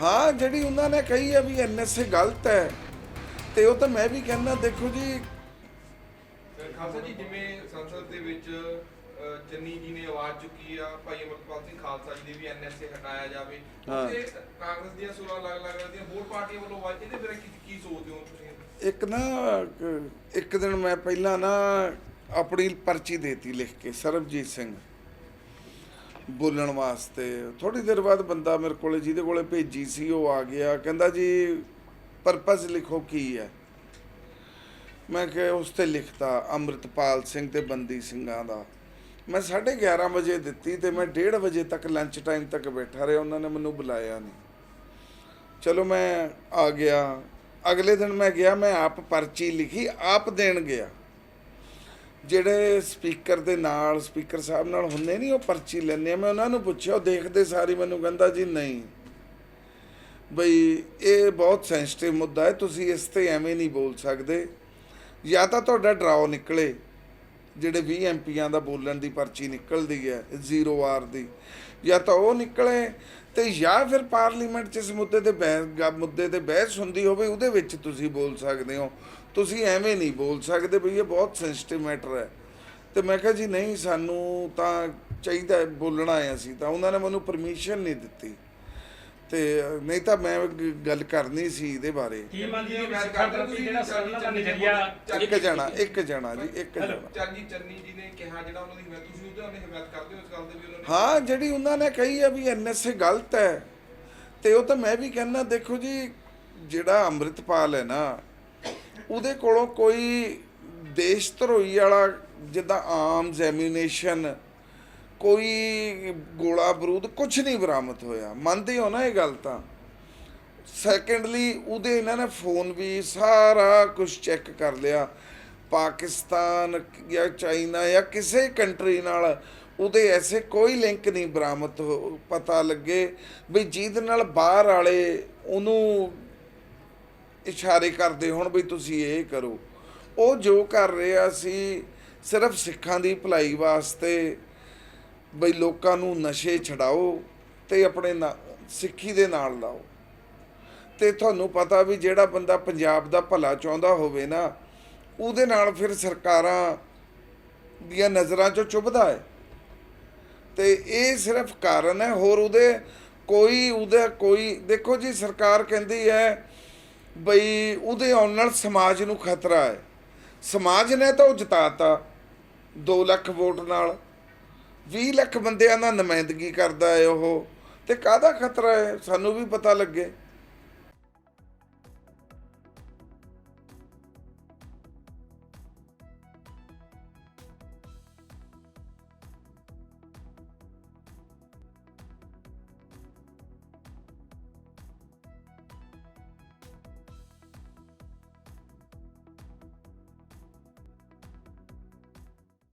ਹਾਂ ਜਿਹੜੀ ਉਹਨਾਂ ਨੇ ਕਹੀ ਆ ਵੀ ਐਨਐਸਏ ਗਲਤ ਹੈ ਤੇ ਉਹ ਤਾਂ ਮੈਂ ਵੀ ਕਹਿੰਦਾ ਦੇਖੋ ਜੀ। ਖਾਲਸਾ ਜੀ ਜਿਵੇਂ ਸੰਸਦ ਦੇ ਵਿੱਚ ਚੰਨੀ ਜੀ ਨੇ ਆਵਾਜ਼ ਚੁੱਕੀ ਆ ਭਾਈ ਅਮਰਪਾਲ ਸਿੰਘ ਖਾਲਸਾ ਜੀ ਦੀ ਵੀ ਐਨਐਸਏ ਹਟਾਇਆ ਜਾਵੇ। ਹਾਂ। ਤੇ ਕਾਂਗਰਸ ਦੀਆਂ ਸੁਰਾਂ ਲੱਗ ਲੱਗ ਰਹੀਆਂ ਹੋਰ ਪਾਰਟੀਆਂ ਵੱਲੋਂ ਆਵਾਜ਼ ਇਹਦੇ ਬਾਰੇ ਕੀ ਕੀ ਸੋਚਦੇ ਹੋ ਤੁਸੀਂ? ਇੱਕ ਨਾ ਇੱਕ ਦਿਨ ਮੈਂ ਪਹਿਲਾਂ ਨਾ ਆਪਣੀ ਪਰਚੀ ਦੇਤੀ ਲਿਖ ਕੇ ਸਰਬਜੀਤ ਸਿੰਘ। ਬੋਲਣ ਵਾਸਤੇ। ਥੋੜੀ ਦੇਰ ਬਾਅਦ ਬੰਦਾ ਮੇਰੇ ਕੋਲੇ, ਜਿਹਦੇ ਕੋਲੇ ਭੇਜੀ ਸੀ, ਉਹ ਆ ਗਿਆ। ਕਹਿੰਦਾ ਜੀ ਪਰਪਸ ਲਿਖੋ ਕੀ ਹੈ? ਮੈਂ ਕਿ ਉਸ ਤੇ ਲਿਖਤਾ, ਅੰਮ੍ਰਿਤਪਾਲ ਸਿੰਘ ਤੇ ਬੰਦੀ ਸਿੰਘਾਂ ਦਾ। ਮੈਂ 11:30 ਵਜੇ ਦਿੱਤੀ ਤੇ ਮੈਂ 1:30 ਵਜੇ ਤੱਕ ਲੰਚ ਟਾਈਮ ਤੱਕ ਬੈਠਾ ਰਿਹਾ। ਉਹਨਾਂ ਨੇ ਮੈਨੂੰ ਬੁਲਾਇਆ ਨਹੀਂ। ਚਲੋ ਮੈਂ ਆ ਗਿਆ। ਅਗਲੇ ਦਿਨ ਮੈਂ ਗਿਆ, ਮੈਂ ਆਪ ਪਰਚੀ ਲਿਖੀ, ਆਪ ਦੇਣ ਗਿਆ। ਜਿਹੜੇ ਸਪੀਕਰ ਦੇ ਨਾਲ, ਸਪੀਕਰ ਸਾਹਿਬ ਨਾਲ ਹੁੰਦੇ ਨਹੀਂ, ਉਹ ਪਰਚੀ ਲੈਂਦੇ ਮੈਂ ਉਹਨਾਂ ਨੂੰ ਪੁੱਛਿਆ, ਉਹ ਦੇਖਦੇ ਸਾਰੀ, ਮੈਨੂੰ ਕਹਿੰਦਾ, ਜੀ ਨਹੀਂ। ਬਈ, ਇਹ ਬਹੁਤ ਸੈਂਸਿਟਿਵ ਮੁੱਦਾ ਹੈ, ਤੁਸੀਂ ਇਸ ਤੇ ਐਵੇਂ ਨਹੀਂ ਬੋਲ ਸਕਦੇ। ਜਾਂ ਤਾਂ ਤੁਹਾਡਾ ਡਰਾਓ ਨਿਕਲੇ। ਜਿਹੜੇ 20 ਐਮਪੀਆਂ ਦਾ ਬੋਲਣ ਦੀ ਪਰਚੀ ਨਿਕਲਦੀ ਹੈ, ਜ਼ੀਰੋ ਆਰ ਦੀ, ਜਾਂ ਤਾਂ ਉਹ ਨਿਕਲੇ ਤੇ ਜਾਂ ਫਿਰ ਪਾਰਲੀਮੈਂਟ 'ਚ ਇਸ ਮੁੱਦੇ ਤੇ ਬਹਿਸ ਮੁੱਦੇ ਤੇ ਬਹਿਸ ਹੁੰਦੀ ਹੋਵੇ, ਉਹਦੇ ਵਿੱਚ ਤੁਸੀਂ ਬੋਲ ਸਕਦੇ ਹੋ। ਤੁਸੀਂ ਐਵੇਂ ਨਹੀਂ ਬੋਲ ਸਕਦੇ ਬਈ ਇਹ ਬਹੁਤ ਸੈਂਸਿਟਿਵ ਮੈਟਰ ਹੈ। ਤੇ ਮੈਂ ਕਿਹਾ ਜੀ, ਨਹੀਂ, ਸਾਨੂੰ ਤਾਂ ਚਾਹੀਦਾ ਬੋਲਣਾ ਹੈ ਅਸੀਂ ਤਾਂ। ਉਹਨਾਂ ਨੇ ਮੈਨੂੰ ਪਰਮਿਸ਼ਨ ਨਹੀਂ ਦਿੱਤੀ। ਤੇ ਨਹੀਂ ਤਾਂ ਮੈਂ ਗ- ਗੱਲ ਕਰਨੀ ਸੀ ਇਹਦੇ ਬਾਰੇ। ਕੀ ਮੰਨਦੇ ਹੋ ਸਿੱਖਾਂ ਕਰਦਾ ਤੁਸੀਂ ਜਿਹੜਾ ਸਵਾਲਾਂ ਦਾ ਨਜ਼ਰੀਆ ਇੱਕ ਜਣਾ ਇੱਕ ਜਣਾ ਜੀ ਇੱਕ। ਜਣਾ। ਚੰਨੀ ਚੰਨੀ ਜੀ ਨੇ ਕਿਹਾ ਜਿਹੜਾ ਉਹਨਾਂ ਦੀ ਹਿਮਾਇਤ ਤੁਸੀਂ ਉਹਦੇ ਨਾਲ ਹਿਮਾਇਤ ਕਰਦੇ ਹੋ ਇਸ ਗੱਲ ਦੇ ਵੀ ਉਹਨਾਂ ਨੇ? ਹਾਂ ਜਿਹੜੀ ਉਹਨਾਂ ਨੇ ਕਹੀ ਆ ਵੀ ਐਨਐਸਏ ਗਲਤ ਹੈ। ਤੇ ਉਹ ਤਾਂ ਮੈਂ ਵੀ ਕਹਿੰਦਾ ਦੇਖੋ ਜੀ ਜਿਹੜਾ ਅੰਮ੍ਰਿਤਪਾਲ ਹੈ ਨਾ ਉਹਦੇ ਕੋਲੋਂ ਕੋਈ ਦੇਸ਼ ਧਰੋਈ ਵਾਲਾ ਜਿੱਦਾਂ ਆਮ ਜ਼ੈਮੀਨੇਸ਼ਨ ਕੋਈ ਗੋਲਾ ਬਰੂਦ ਕੁਝ ਨਹੀਂ ਬਰਾਮਦ ਹੋਇਆ। ਮੰਨਦੇ ਹੋ ਨਾ ਇਹ ਗੱਲ ਤਾਂ? ਸੈਕੰਡਲੀ ਉਹਦੇ ਇਹਨਾਂ ਨੇ ਫੋਨ ਵੀ ਸਾਰਾ ਕੁਝ ਚੈੱਕ ਕਰ ਲਿਆ। ਪਾਕਿਸਤਾਨ ਜਾਂ ਚਾਈਨਾ ਜਾਂ ਕਿਸੇ ਕੰਟਰੀ ਨਾਲ ਉਹਦੇ ਐਸੇ ਕੋਈ ਲਿੰਕ ਨਹੀਂ ਬਰਾਮਦ ਹੋ- ਪਤਾ ਲੱਗੇ ਵੀ ਜਿਹਦੇ ਨਾਲ ਬਾਹਰ ਵਾਲੇ ਉਹਨੂੰ ਇਸ਼ਾਰੇ ਕਰਦੇ ਹੁਣ ਵੀ ਤੁਸੀਂ ਇਹ ਕਰੋ। ਉਹ ਜੋ ਕਰ ਰਿਹਾ ਸੀ, ਸਿਰਫ ਸਿੱਖਾਂ ਦੀ ਭਲਾਈ ਵਾਸਤੇ ਬਈ ਲੋਕਾਂ ਨੂੰ ਨਸ਼ੇ ਛਡਾਓ ਤੇ ਆਪਣੇ ਨਾ- ਸਿੱਖੀ ਦੇ ਨਾਲ ਲਾਓ। ਤੇ ਤੁਹਾਨੂੰ ਪਤਾ ਵੀ ਜਿਹੜਾ ਬੰਦਾ ਪੰਜਾਬ ਦਾ ਭਲਾ ਚਾਹੁੰਦਾ ਹੋਵੇ ਨਾ, ਉਹਦੇ ਨਾਲ ਫਿਰ ਸਰਕਾਰਾਂ ਦੀਆਂ ਨਜ਼ਰਾਂ 'ਚੋਂ ਚੁੱਭਦਾ ਹੈ। ਤੇ ਇਹ ਸਿਰਫ ਕਾਰਨ ਹੈ, ਹੋਰ ਉਹਦੇ ਕੋਈ, ਉਹਦਾ ਕੋਈ, ਦੇਖੋ ਜੀ ਸਰਕਾਰ ਕਹਿੰਦੀ ਹੈ ਬਈ ਉਹਦੇ ਆਉਣ ਨਾਲ ਸਮਾਜ ਨੂੰ ਖਤਰਾ ਹੈ। ਸਮਾਜ ਨੇ ਤਾਂ ਉਹ ਜਿਤਾਤਾ 2 ਲੱਖ ਵੋਟ ਨਾਲ। 20 ਲੱਖ ਬੰਦਿਆਂ ਦਾ ਨੁਮਾਇੰਦਗੀ ਕਰਦਾ ਹੈ ਉਹ। ਤੇ ਕਾਹਦਾ ਖਤਰਾ ਹੈ? ਸਾਨੂੰ ਵੀ ਪਤਾ ਲੱਗੇ।